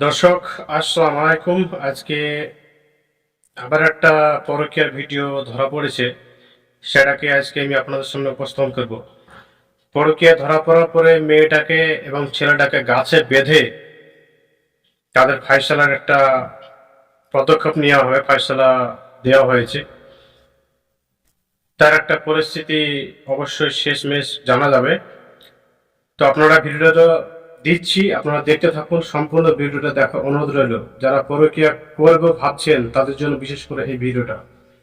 দর্শক, আসসালাম আলাইকুম। আজকে আবার একটা পরকীয়ার ভিডিও ধরা পড়েছে, সেটাকে আজকে আমি আপনাদের সামনে উপস্থাপন করব। পরকীয়া ধরা পড়ার পরে মেয়েটাকে এবং ছেলেটাকে গাছে বেঁধে তাদের ফাইসলার একটা পদক্ষেপ নেওয়া হয় ফাইসলা দেওয়া হয়েছে। তার একটা পরিস্থিতি অবশ্যই শেষমেশ জানা যাবে। তো আপনারা ভিডিওটা দিচ্ছি, আপনারা দেখতে থাকুন, সম্পূর্ণ ভিডিওটা দেখার অনুরোধ রইল। যারা পরকিয়া করব ভাবছেন, তাদের জন্য বিশেষ করে এই ভিডিওটা।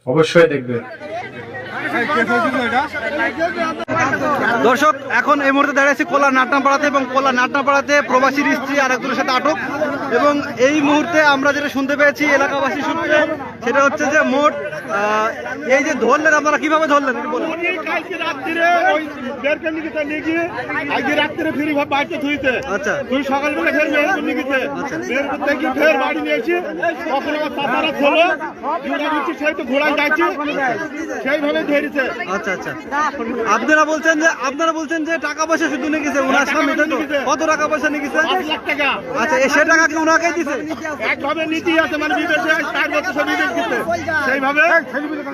অবশ্যই দেখবেন। দর্শক, এখন এই মুহূর্তে দাঁড়িয়েছি কোলা নাটনাপাড়াতে এবং কোলা নাটনাপাড়াতে প্রবাসীর স্ত্রী আর একজনের সাথে আটক। এবং এই মুহূর্তে আমরা যেটা শুনতে পেয়েছি এলাকাবাসী সূত্রে সেটা হচ্ছে যে মোট আহ, এই যে ধরলেন আপনারা কীভাবে ধরলেন? আজকে ফিরি বাড়িতে থুইতে। আচ্ছা। তুই সকালবেলা ফের নিকিতে বের করতে গিয়ে ফের বাড়ি নিয়েছি তখন আমার চাচারা ছিল সেই তো ঘোড়ায় যাচ্ছি সেইভাবে ধরেছে। আচ্ছা আচ্ছা। আপনারা বলছেন যে আপনারা বলছেন যে টাকা পয়সা শুধু নিয়ে গেছে ওনার সামনে কত টাকা পয়সা টাকা। আচ্ছা সে টাকা কি ওনাকেই দিছে একভাবে নীতি আছে মানে বছর বিদেশ দিতে সেইভাবে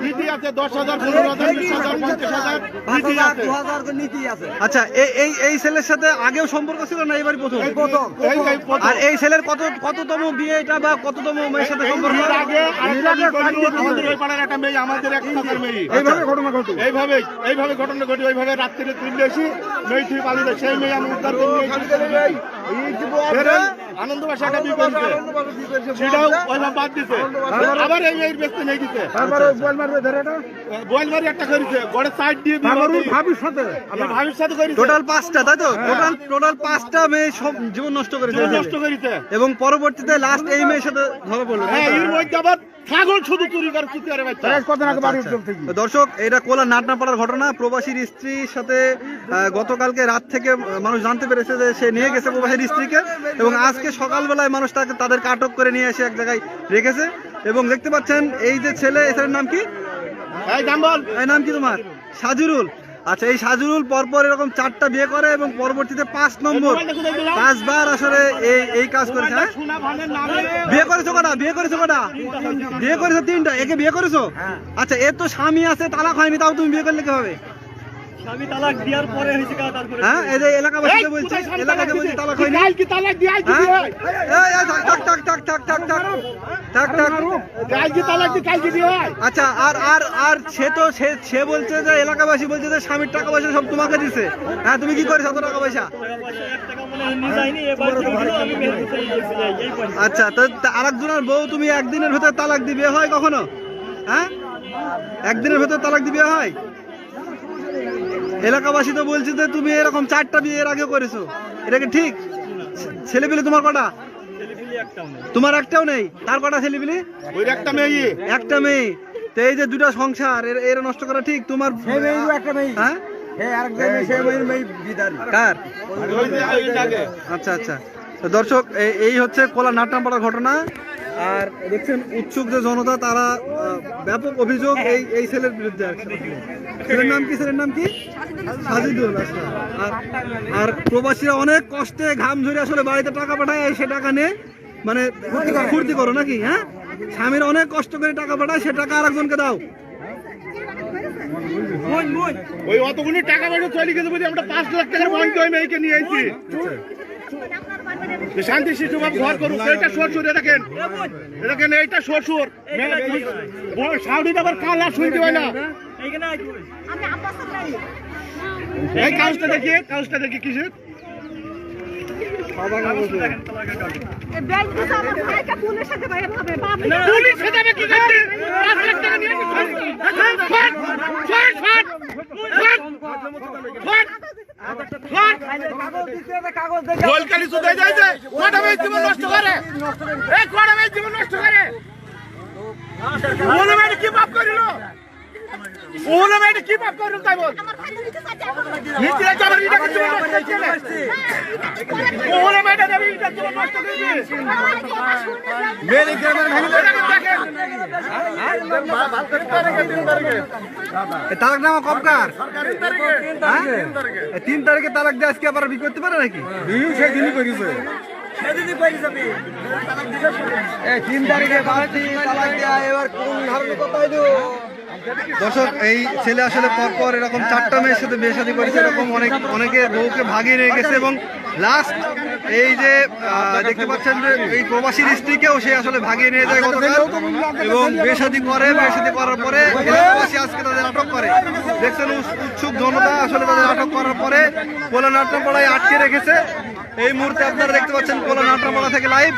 নীতি আছে দশ হাজার পনেরো হাজার বিশ হাজার পঞ্চাশ হাজার নীতি আছে। আচ্ছা এই এই এই ছেলের সাথে আগেও সম্পর্ক ছিল না এবারই প্রথম? এই এই প্রথম। আর এই ছেলের কত কততম বিয়ে এটা বা কততম মেয়ের সাথে সম্পর্ক? আগে আমাদের। ওই পাড়ার একটা মেয়ে আমাদের এক চাচার মেয়ে। এইভাবে ঘটনা ঘটে। এইভাবে এইভাবে ঘটনা ঘটে। ওইভাবে রাত্রিরে তুললে এসি মেয়ে তুই পালিয়ে সেই মেয়ে আমি উদ্ধার করে নিয়ে এসেছি। ফের এই আনন্দবাসে একটা বিয়ে সেটাও বাদ দিতে আবার এই মেয়ের ব্যক্তি নিয়ে দিতে বয়লমারি একটা করেছে। গড়ে সাইড দিয়ে ভাবির সাথে ভাবির সাথে করেছে। টোটাল পাঁচটা তাই তো? টোটাল টোটাল পাঁচটা মেয়ে সব জীবন নষ্ট করেছে নষ্ট করেছে। এবং পরবর্তীতে লাস্ট এই মেয়ের সাথে ধরা পড়ল। হ্যাঁ এর মধ্যে আবার ছাগল শুধু চুরি করে চুরি করে আচ্ছা। দর্শক এটা কোলা নাটনাপাড়ার ঘটনা। প্রবাসীর স্ত্রীর সাথে গতকালকে রাত থেকে মানুষ জানতে পেরেছে যে সে নিয়ে গেছে প্রবাসীর স্ত্রীকে এবং আজকে সকালবেলায় মানুষ তাকে তাদেরকে আটক করে নিয়ে এসে এক জায়গায় রেখেছে। এবং দেখতে পাচ্ছেন এই যে ছেলে এই ছেলের নাম কি নাম কি তোমার? সাজুরুল। আচ্ছা এই সাজুরুল পরপর এরকম চারটা বিয়ে করে এবং পরবর্তীতে পাঁচ নম্বর পাঁচবার আসলে এই এই কাজ করেছে হ্যাঁ? বিয়ে করেছ কটা? বিয়ে করেছ কটা? বিয়ে করেছ তিনটা? একে বিয়ে করেছ? আচ্ছা এর তো স্বামী আছে তালাক হয়নি তাও তুমি বিয়ে করলে কীভাবে? স্বামী তালাক দেওয়ার পরে হয়েছে কাজ তারপরে হ্যাঁ এই যে এলাকাবাসীকে বলছে এলাকাতে বলছে তালাক হয়নি। কাল কি তালাক দিয়ে? আইছি হ্যাঁ? এই, এই, থাক থাক থাক থাক থাক থাক থাক থাক থাক। কাল কি তালাক দিয়ে কাল কি দিয়ে আচ্ছা আর আর আর সে তো সে সে বলছে যে এলাকাবাসী বলছে যে স্বামীর টাকা পয়সা সব তোমাকে দিছে। হ্যাঁ তুমি কি করেছ এত টাকা পয়সা আচ্ছা তো আরেকজনের বউ তুমি একদিনের ভেতর তালাক দিবে হয় কখনো? হ্যাঁ? একদিনের ভেতর তালাক দিবে হয়? এলাকাবাসী তো বলছে যে তুমি এরকম চারটা বিয়ে এর আগে করেছ। এটা কি ঠিক? ছেলে পেলে তোমার কটা? তোমার একটাও নেই? তার কটা ছেলে পেলে একটা মেয়ে একটা মেয়ে। তো এই যে দুটা সংসার এর এর নষ্ট করা ঠিক? তোমার হ্যাঁ? আচ্ছা আচ্ছা। তো দর্শক এই- এই হচ্ছে কোলা নাটনাপাড়ার ঘটনা। আর দেখছেন উৎসুক যে জনতা তারা ব্যাপক অভিযোগ এই এই ছেলের বিরুদ্ধে আছে। ছেলের নাম কি? ছেলের নাম কি? সাজিদুল। আর আর প্রবাসীরা অনেক কষ্টে ঘাম ঝরে আসলে বাড়িতে টাকা পাঠায় সে টাকা নিয়ে মানে ফুর্তি করো। নাকি হ্যাঁ? স্বামীর অনেক কষ্ট করে টাকা পাঠায় সে টাকা আর একজনকে দাও ওই অতগুলো টাকা পয়সা চলে গেছে বলে আমরা পাঁচ লাখ টাকার বন্ধ মেয়েকে নিয়ে শান্তি শিশুভাবে ঘর করুন এইটা সোর সুর দেখেন। দেখেন এইটা সোর। সুর সাউডিটা আবার কাল আর শুনতে হয় না। এই কাজটা দেখি কাজটা দেখি কিসের? পুলিশ এই কটা মেয়ে জীবন নষ্ট করে ওলো মেয়ে কি পাপ করিল? ওলো মেয়ে কি পাপ করিল তাই বল? আমার ভাই দিতে চাচ্ছে এখন নিচে যাবার এটা কি জীবন নষ্ট হয়েছে ওলো মেয়েটা যাবে এটা জীবন নষ্ট করে মেরে গ্রামের ভাঙিলে তালাক নামা কবকার তিন তারিখে? এ তিন তারিখে তালাক দিয়ে আজকে আবার বিয়ে করতে পারে নাকি? সেদিনই করেছে। দর্শক, এই ছেলে আসলে পরপর এরকম চারটা মেয়ের সাথে বিয়ে শাদী করেছে, এরকম অনেক, অনেকে বউকে ভাগিয়ে নিয়ে গেছে এবং লাস্ট এই যে দেখতে পাচ্ছেন যে এই প্রবাসীর স্ত্রীকেও সে আসলে ভাগিয়ে নিয়ে যায় গতকাল এবং বিয়ে শাদী করে, বিয়ে শাদী করার পরে প্রবাসী আজকে তাদের আটক করে। দেখছেন উৎস- উৎসুক জনতা আসলে তাদের আটক করার পরে কোলা নাট্যপাড়ায় আটকে রেখেছে। এই মুহূর্তে আপনারা দেখতে পাচ্ছেন কোলা নাট্যপাড়া থেকে লাইভ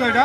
দাদা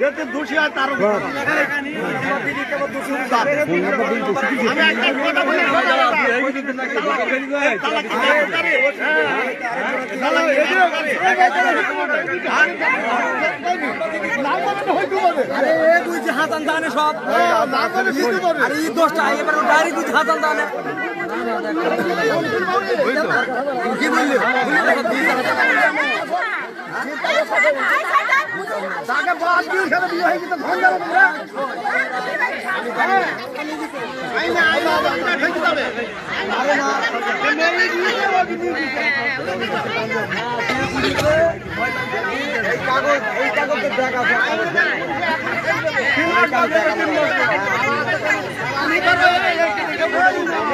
যেতে দোষী হয় তার উপর। আমি একটা কথা বলি তালাক কি দেবো তারে? হ্যাঁ। তাকে বাদ দিয়ে। তালাকের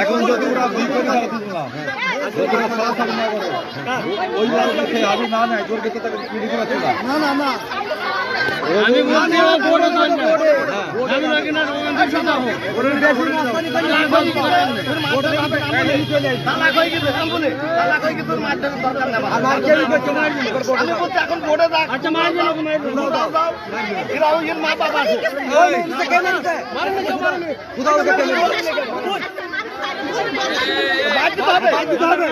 এখন যদি ওরা দুই পরিবার দিলাম যদি করে ওই বাড়িতে আমি না নেয় তোর কাছে তাকে করা না না না। আমি বলছি ও বড় না আমি নাকি না তালাক হয়ে গেছে বলে তালাক হয়ে গেছে তোর মাধ্যমে দরকার নেই। আমার কে আমি বলছি এখন বোর্ডে যাক আচ্ছা মার দিল দাও দাও এরা ওই মা বাবা আছে মারেনি কেউ মারেনি কোথাও দেখে বাদ দিতে হবে। বাদ দিতে হবে।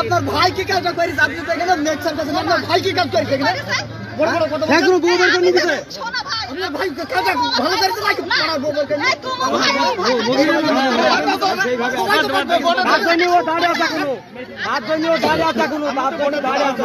আপনার ভাই কি কাজটা করিস আপনি তো এখানে নেক্সট কাছে আপনার ভাই কি কাজ করিস এখানে বড় বড় কথা একজন বউ বের করে নিয়ে গেছে আপনার ভাই কাজটা ভালো করিস নাকি পাড়া বউ বের করে নিয়ে হাত ধরে ও দাঁড়িয়ে আছে কোনো হাত ধরে ও দাঁড়িয়ে আছে কোনো হাত ধরে দাঁড়িয়ে আছে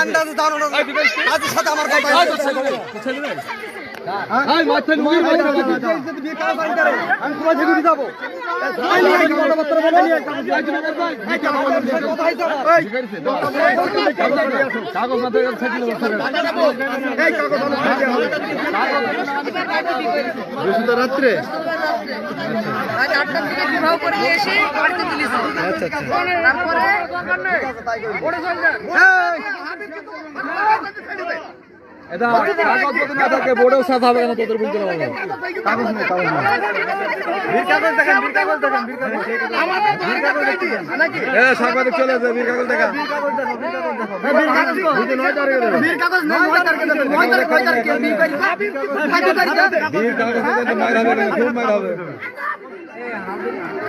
আন্দাজ জানো আজ সাথে আমার কথা রাত্রে আজ আটটার দিকে বিবাহ করে এসে বাড়িতে তুলেছে তারপরে ওরে চল না বোর্ডেও সাথ হবে কেন তোদের বুঝতে পারবে কাগজ নেই কাগজ নেই এ সাংবাদিক চলে আসবে বীর কাগজ দেখা বীর কাগজ দেখে মার হবে না, খুব মার হবে বীর কাগজ বীর কাগজ। আচ্ছা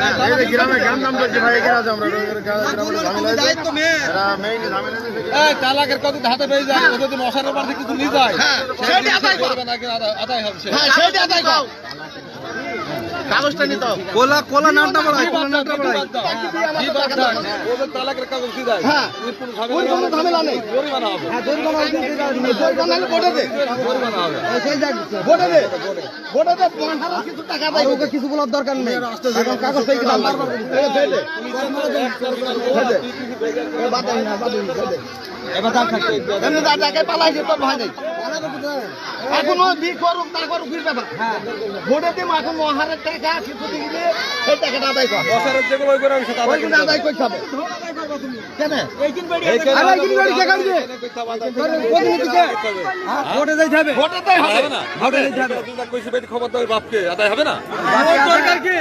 হ্যাঁ গ্রামে নাম ভাই আছে আমরা। কত হাতে পেয়ে যায়? ও যদি মশার থেকে কিছু নিয়ে যায় আদায় হ্যাঁ সেটা আদায় কর কাগজটা নিতে কোলা কোলা নাটটা বাড়াই কোলা নাটটা বাড়াই ওদের তালাকের কাগজ কি দেয় হ্যাঁ। ওই কোনো ঝামেলা নেই। জরিমানা হবে। জরিমানা হলে ভোটে দে। জরিমানা হবে। ভোটে দে। ভোটে দে পনেরো কিছু টাকা দেয় ওকে কিছু বলার দরকার নেই। এখন কাগজ পেয়ে গেলাম এমনি যা টাকায় পালাইছে তোর ভয় নেই। এখন ওই বি করুক তা করুক বীর ব্যাপার ভোটে দিম এখন মহারের টাকা কিছু দিলে সেই টাকাটা আদায় কর বছরের যেগুলো ওই করে সেটা আদায় করে আদায় করতে হবে কেন ভোটে যাইতে হবে ভোটেতেই হবে হবে না হবে না কইছি বেটি খবর দাও বাপকে আদায় হবে না দরকার কি